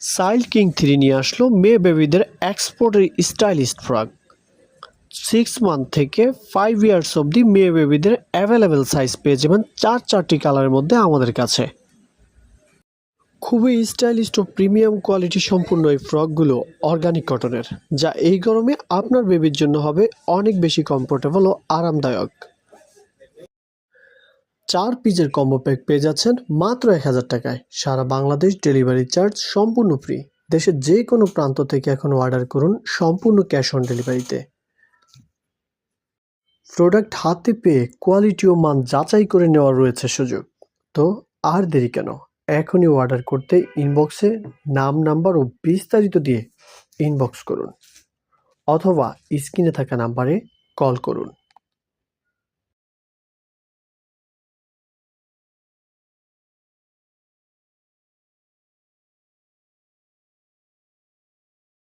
সাইল্ড king three নিয়ে আসলো মেয়ে বেবিদের এক্সপোর্টের স্টাইলিস্ট ফ্রক সিক্স মান্থ থেকে ফাইভ ইয়ার্স অবধি মেয়ে বেবিদের অ্যাভেলেবেল সাইজ পেয়ে যাবেন চার চারটি কালারের মধ্যে আমাদের কাছে। খুবই স্টাইলিশ ও প্রিমিয়াম কোয়ালিটি সম্পূর্ণ এই ফ্রকগুলো অর্গানিক কটনের যা এই গরমে আপনার বেবির জন্য হবে অনেক বেশি কমফোর্টেবল ও আরামদায়ক। চার পিসের কম্বো প্যাক পেয়ে যাচ্ছেন মাত্র এক হাজার টাকায়। সারা বাংলাদেশ ডেলিভারি চার্জ সম্পূর্ণ ফ্রি। দেশের যে কোনো প্রান্ত থেকে এখন অর্ডার করুন সম্পূর্ণ ক্যাশ অন ডেলিভারিতে। প্রোডাক্ট হাতে পেয়ে কোয়ালিটি ও মান যাচাই করে নেওয়ার রয়েছে সুযোগ। তো আর দেরি কেন? এখনই অর্ডার করতে ইনবক্সে নাম, নাম্বার ও বিস্তারিত দিয়ে ইনবক্স করুন। অথবা স্ক্রিনে থাকা নাম্বারে কল করুন।